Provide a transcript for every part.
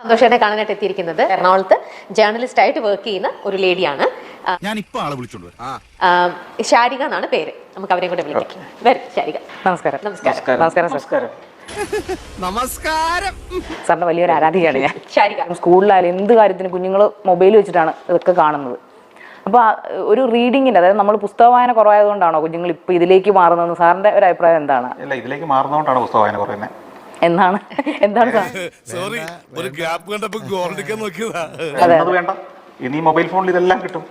സന്തോഷേനെ കാണാനായിട്ട് എത്തിയിരിക്കുന്നത് എറണാകുളത്ത് ജേർണലിസ്റ്റ് ആയിട്ട് വർക്ക് ചെയ്യുന്ന ഒരു ലേഡിയാണ് ഞാൻ ഇപ്പൊ ആളെ വിളിച്ചോണ്ട് വരാം. ആ, ശാരിക എന്നാണ് പേര്. നമുക്ക് അവരെ കൂടെ വിളിക്കാം. വരും ശാരിക നമസ്കാരം. നമസ്കാരം. നമസ്കാരം. നമസ്കാരം നമസ്കാരം. സാറിന്റെ വലിയൊരു ആരാധികയാണ് ഞാൻ. ശാരിക സ്കൂളിലായാലും എന്ത് കാര്യത്തിനും കുഞ്ഞുങ്ങൾ മൊബൈൽ വെച്ചിട്ടാണ് ഇതൊക്കെ കാണുന്നത്. അപ്പോൾ ഒരു റീഡിങ്ങിന്റെ അതായത് നമ്മൾ പുസ്തക വായന കുറവായതുകൊണ്ടാണോ കുഞ്ഞുങ്ങൾ ഇപ്പോൾ ഇതിലേക്ക് മാറുന്നത് സാറിന്റെ ഒരു അഭിപ്രായം എന്താണ്? ഇല്ല ഇതിലേക്ക് മാറുന്നതുകൊണ്ടാണ് പുസ്തകവായന കുറയുന്നത് എന്നാണ്? എന്താണ് സാർ? സോറി ഒരു ഗ്യാപ്പ് കണ്ടപ്പോ ഗോൾഡിക്കാൻ നോക്കിയതാ. വേണ്ട? ഇനി മൊബൈൽ ഫോണിൽ ഇതെല്ലാം കിട്ടും.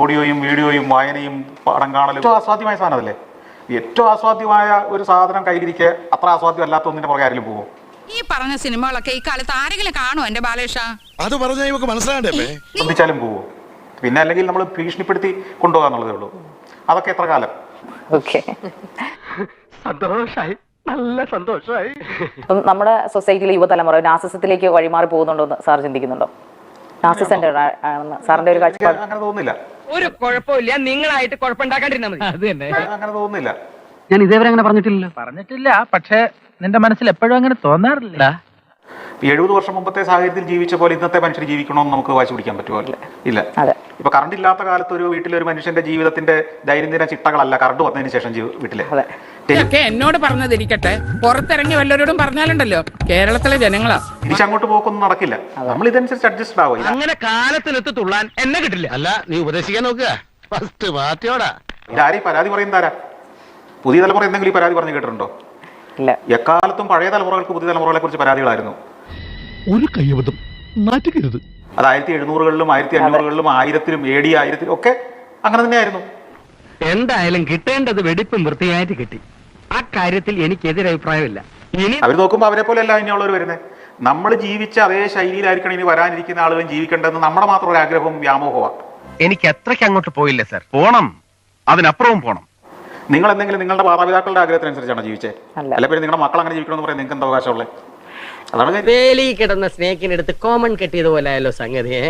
ഓഡിയോയും വീഡിയോയും വായനയും പടം കാണലും. ഏറ്റവും ആസ്വാദ്യമായ സാധനമല്ലേ ഏറ്റവും ആസ്വാദ്യമായ ഒരു സാധനം കയ്യിലിരിക്കെ അത്ര ആസ്വാദ്യം അല്ലാത്ത ഒന്നിന്റെ പുറകെ ആരെങ്കിലും പോകും ഈ പറഞ്ഞ സിനിമകളൊക്കെ ഈ കാലത്ത് ആരെങ്കിലും കാണുമോ എന്റെ ബാലേഷ അത് പറഞ്ഞാൽ ഇവക്ക് ശ്രദ്ധിച്ചാലും പോവോ? പിന്നെ അല്ലെങ്കിൽ നമ്മൾ ഭീഷണിപ്പെടുത്തി കൊണ്ടുപോകാന്നുള്ളതേ ഉള്ളൂ. അതൊക്കെ എത്ര കാലം? ഓക്കെ. സന്തോഷായി. നല്ല സന്തോഷമായി അപ്പം നമ്മുടെ സൊസൈറ്റിയിലെ യുവതലമുറ നാസിസത്തിലേക്ക് വഴിമാറി പോകുന്നുണ്ടോ എന്ന് സാർ ചിന്തിക്കുന്നുണ്ടോ? നാസിസന്റെ ആണെന്ന് സാറിന്റെ ഒരു കാഴ്ചപ്പാട്. അങ്ങനെ തോന്നുന്നില്ല. ഒരു കുഴപ്പമില്ല നിങ്ങളായിട്ട് കുഴപ്പമുണ്ടാക്കാണ്ടിരുന്നാ മതി. അത് തന്നെ. അങ്ങനെ തോന്നുന്നില്ല. ഞാൻ ഇതേവരെ അങ്ങനെ പറഞ്ഞിട്ടില്ല പറഞ്ഞിട്ടില്ല പക്ഷെ നിന്റെ മനസ്സിൽ എപ്പോഴും അങ്ങനെ തോന്നാറില്ല? എഴുപത് വർഷം മുമ്പത്തെ സാഹചര്യത്തിൽ ജീവിച്ച പോലെ ഇന്നത്തെ മനുഷ്യർ ജീവിക്കണമെന്ന് നമുക്ക് വാശി പിടിക്കാൻ പറ്റുമോ? ഇല്ല. അതെ. ഇപ്പൊ കറണ്ട് ഇല്ലാത്ത കാലത്ത് ഒരു വീട്ടിലെ ഒരു മനുഷ്യന്റെ ജീവിതത്തിന്റെ ദൈനംദിന ചിട്ടകളല്ല കറണ്ട് വന്നതിന് ശേഷം വീട്ടിലെ. ഇതൊക്കെ എന്നോട് പറഞ്ഞതിരിക്കട്ടെ പുറത്തിറങ്ങി വല്ലവരോടും പറഞ്ഞാലുണ്ടല്ലോ. കേരളത്തിലെ ജനങ്ങളാ. തിരിച്ചങ്ങോട്ട് പോക്കൊന്നും നടക്കില്ല. നമ്മൾ ഇതനുസരിച്ച് അഡ്ജസ്റ്റ് ആവും. അങ്ങനെ കാലത്തിലെത്തി തുള്ളാൻ എന്നെ കിട്ടില്ല. അല്ല നീ ഉപദേശിക്കാൻ നോക്കുക. ഫസ്റ്റ് പാർട്ടിയോടാ ഇതാരെയും പരാതി പറയുന്നതാരാ? പുതിയ തലമുറ എന്തെങ്കിലും ഈ പരാതി പറഞ്ഞു കേട്ടിട്ടുണ്ടോ? ഇല്ല. എക്കാലത്തും പഴയ തലമുറകൾക്ക് പുതിയ തലമുറകളെ കുറിച്ച് പരാതികളായിരുന്നു. ഒരു കയ്യബദ്ധം മാറ്റിക്കരുത് അത് ആയിരത്തി എഴുന്നൂറുകളിലും ആയിരത്തി അഞ്ഞൂറുകളിലും ആയിരത്തിലും എ ഡി ആയിരത്തിലും ഒക്കെ അങ്ങനെ തന്നെയായിരുന്നു. എന്തായാലും കിട്ടേണ്ടത് വെടിപ്പും വൃത്തിയായിട്ട് കിട്ടി. ആ കാര്യത്തിൽ എനിക്ക് എതിരഭിപ്രായമില്ല. ഇനി അവർ നോക്കുമ്പോൾ അവരെ പോലെ അല്ല ഇനിയുള്ളവർ വരുന്നത് നമ്മൾ ജീവിച്ച അതേ ശൈലിയിലായിരിക്കണം ഇനി വരാനിരിക്കുന്ന ആളുകൾ ജീവിക്കേണ്ടതെന്ന് നമ്മുടെ മാത്രം ഒരു ആഗ്രഹവും വ്യാമോഹമാണ് എനിക്ക് അത്രയ്ക്ക് അങ്ങോട്ട് പോയില്ല സർ. പോണം. അതിനപ്പുറവും പോണം. നിങ്ങൾ എന്തെങ്കിലും നിങ്ങളുടെ മാതാപിതാക്കളുടെ ആഗ്രഹത്തിനനുസരിച്ചാണ് ജീവിച്ചത് അല്ല. പിന്നെ നിങ്ങളുടെ മക്കൾ അങ്ങനെ ജീവിക്കണമെന്ന് പറയാൻ നിങ്ങൾക്ക് എന്താ അവകാശമുള്ളത് അതാണ്. വേലി കിടന്ന സ്നേഹിനെടുത്ത് കോമൺ കെട്ടിയതുപോലെ ആയല്ലോ സംഗതിയെ